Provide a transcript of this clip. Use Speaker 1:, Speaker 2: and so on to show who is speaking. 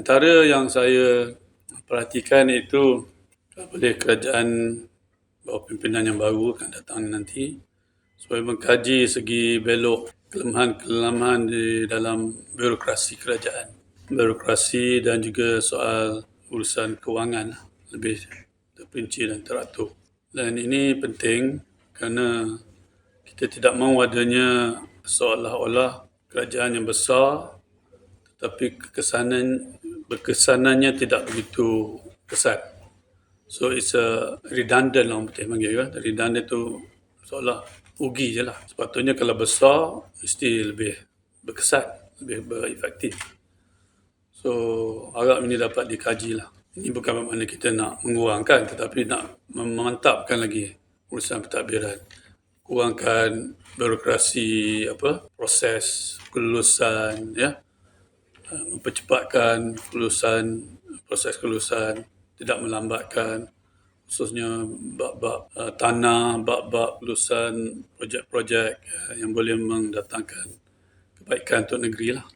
Speaker 1: antara yang saya perhatikan itu boleh kerajaan bawah pimpinan yang baru akan datang nanti supaya mengkaji segi belok kelemahan-kelemahan di dalam birokrasi kerajaan. Birokrasi dan juga soal urusan kewangan lebih terperinci dan teratur. Dan ini penting kerana kita tidak mahu adanya seolah-olah kerajaan yang besar tetapi kekesanan berkesanannya tidak begitu kesat. So it's a redundant lah orang Putih panggil kan. Redundant tu seolah rugi je lah. Sepatutnya kalau besar mesti lebih berkesan, lebih berefektif. So harap ini dapat dikaji lah. Ini bukan bermakna kita nak mengurangkan tetapi nak memantapkan lagi urusan pentadbiran. Kurangkan birokrasi apa proses kelulusan ya mempercepatkan kelulusan proses kelulusan tidak melambatkan khususnya bab-bab uh, tanah, bab-bab kelulusan projek-projek uh, yang boleh mendatangkan kebaikan untuk negeri lah.